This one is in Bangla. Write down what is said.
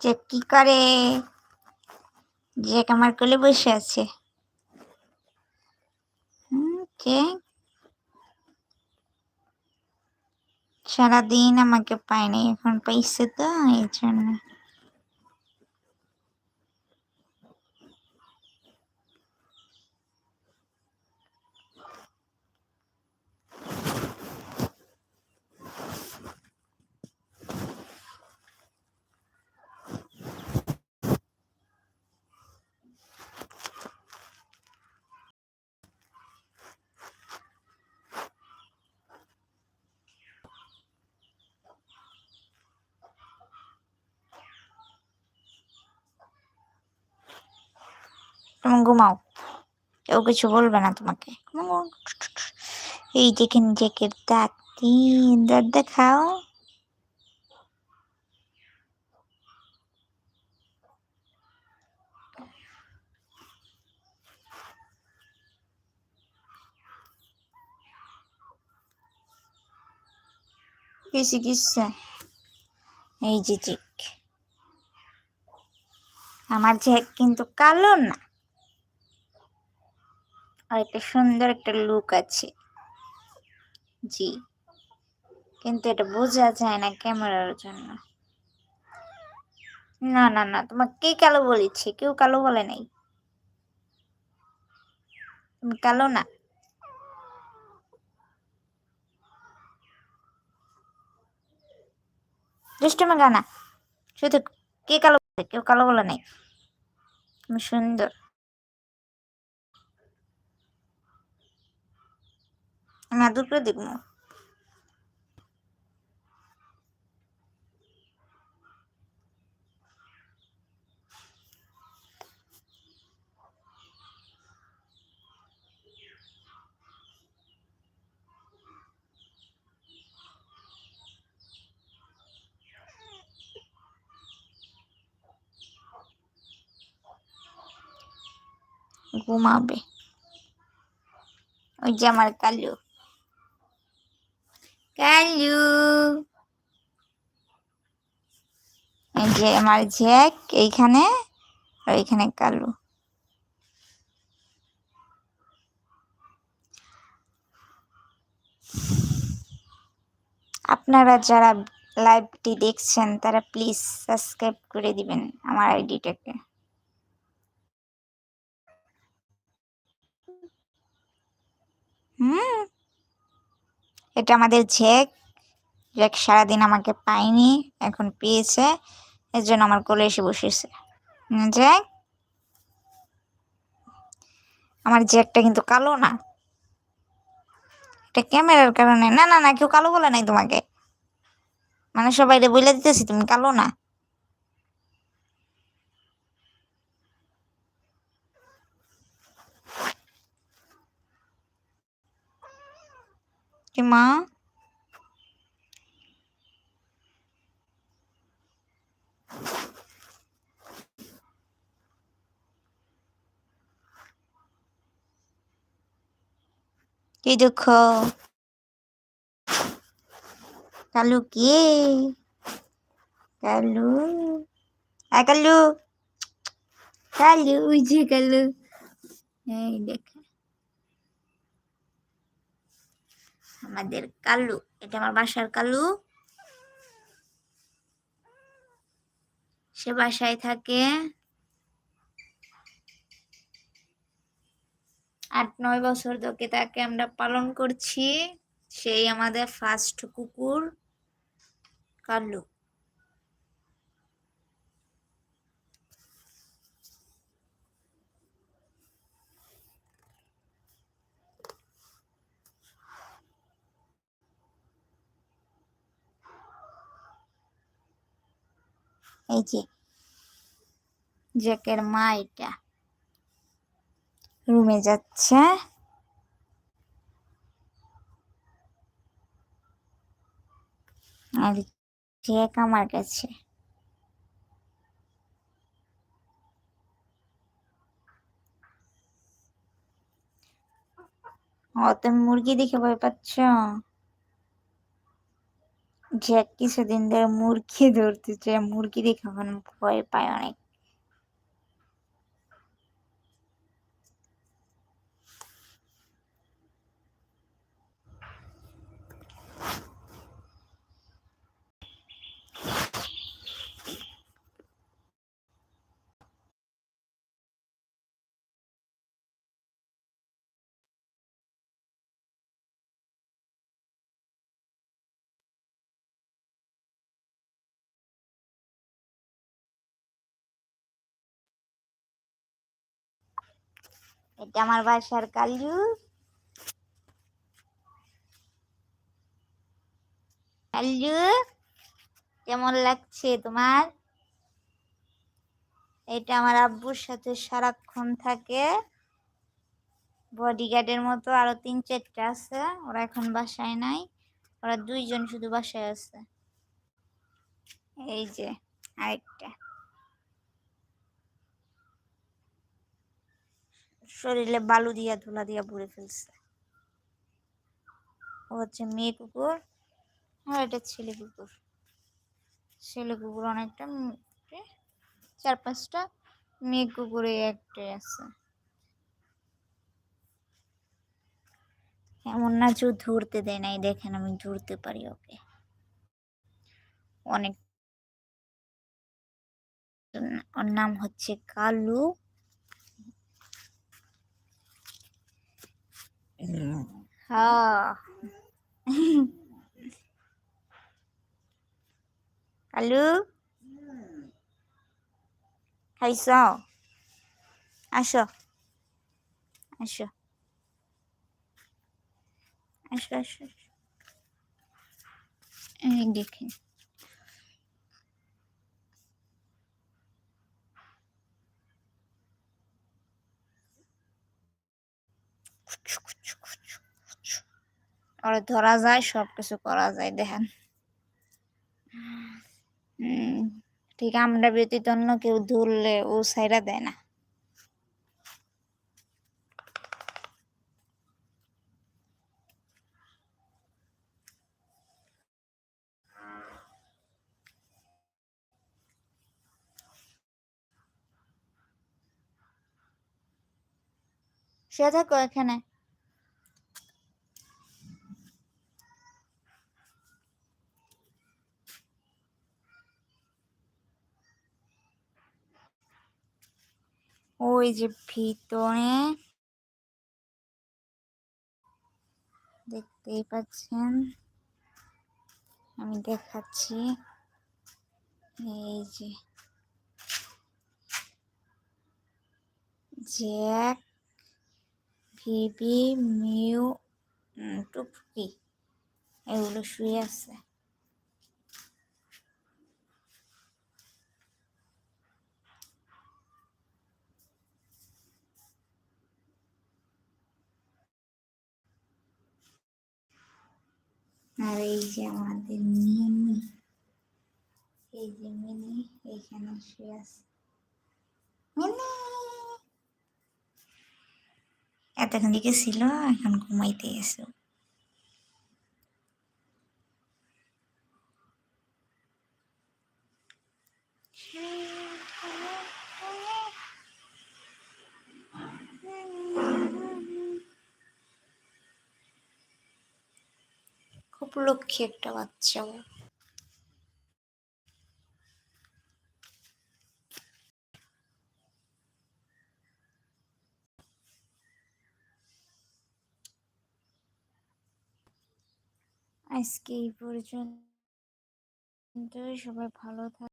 যে কি করে? যে আমার কোলে বসে আছে। সারাদিন আমাকে পায়নি এখন পাইছে তো এই জন্য তুমি ঘুমাও কেউ কিছু বলবে না তোমাকে। এই দেখে নিজেকে তিন দাঁত দেখাও। কিসে? এই যে ঠিক আমার জ্যাক কিন্তু কালো না। আর একটা সুন্দর একটা লুক আছে। জি। কিন্তু এটা বোঝা যায় না ক্যামেরার জন্য। না না না, তোমাকে কে কালো বলেছে? কেউ কালো বলে নাই। তুমি কালো না? গানা। শুধু কে কালো বলে? কেউ কালো বলে নাই। তুমি সুন্দর। আমি আদর করে দেখব ঘুমাবে। ওই যে আমার কালু। কালু যে আমার জ্যাক এইখানে আর এইখানে কালু। আপনারা যারা লাইভটি দেখছেন, তারা প্লিজ সাবস্ক্রাইব করে দিবেন আমার আইডিটাকে এটা আমাদের ঝেক। ঝেক সারাদিন আমাকে পাইনি এখন পেয়েছে। এর জন্য আমার কোলে এসে বসেছে। ঝেক? আমার জ্যাকটা কিন্তু কালো না। এটা ক্যামেরার কারণে না না না, কেউ কালো বলে নাই তোমাকে। মানে সবাই বলে দিতেছি, তুমি কালো না। কি মা? কি দুঃখ? কালু কে? কালু? আয় কালু। কালু, ওই যে কালু। এই দেখে। আমাদের কালু। এটা আমার বাসার কালু। সে বাসায় থাকে। আট, নয় বছর ধরে তাকে আমরা পালন করছি। সেই আমাদের ফার্স্ট কুকুর, কালু। এই যে জ্যাকের মা এটা। রুমে যাচ্ছে। আর জ্যাক আমার কাছে। ও তুমি মুরগি দেখে ভয় পাচ্ছ? যে কিছুদিন ধরে মুরগি ধরতেছে মুরগি দেখে ভয় পায় অনেক। এটা আমার বাসার কালু। কালু, কেমন লাগছে তোমার? এটা আমার আব্বুর সাথে সারাক্ষণ থাকে। বডিগার্ডের মতো আরও তিন চারটা আছে, ওরা এখন বাসায় নাই। ওরা দুইজন শুধু বাসায় আছে। এই যে আরেকটা। শরীরে বালু দিয়া, ধুলা দিয়া ভরে ফেলছে। ও হচ্ছে মেয়ে কুকুর আর এটা ছেলে কুকুর। ছেলে কুকুর অনেকটা চার পাঁচটা। মেয়ে কুকুরে একটাই আছে। এমন না যে ধরতে দেয় নাই, দেখেন আমি ধরতে পারি ওকে। অনেক ওর নাম হচ্ছে কালু। কালু খাইছ? আসো। আসো। আসো আসো এই ওরা ধরা যায় সব কিছু করা যায়, দেখেন। ঠিক আমরা ব্যতীত অন্য কেউ ধরলে ও সাইরা দেয় না। শুয়ে থাকো এখানে? ওই যে ভিতরে দেখতেই পাচ্ছেন। আমি দেখাচ্ছি। এই যে জ্যাক ভিবি মিউ টুপকি এগুলো শুয়ে আছে। আর এই যে আমাদের মিনি, এই যে মিনি এইখানে শুয়ে আছে মিনি এতক্ষণ দিকে ছিল এখন ঘুমাইতে গেছে। খুব লক্ষ্মী একটা বাচ্চা আজকে এই পর্যন্ত সবাই ভালো থাক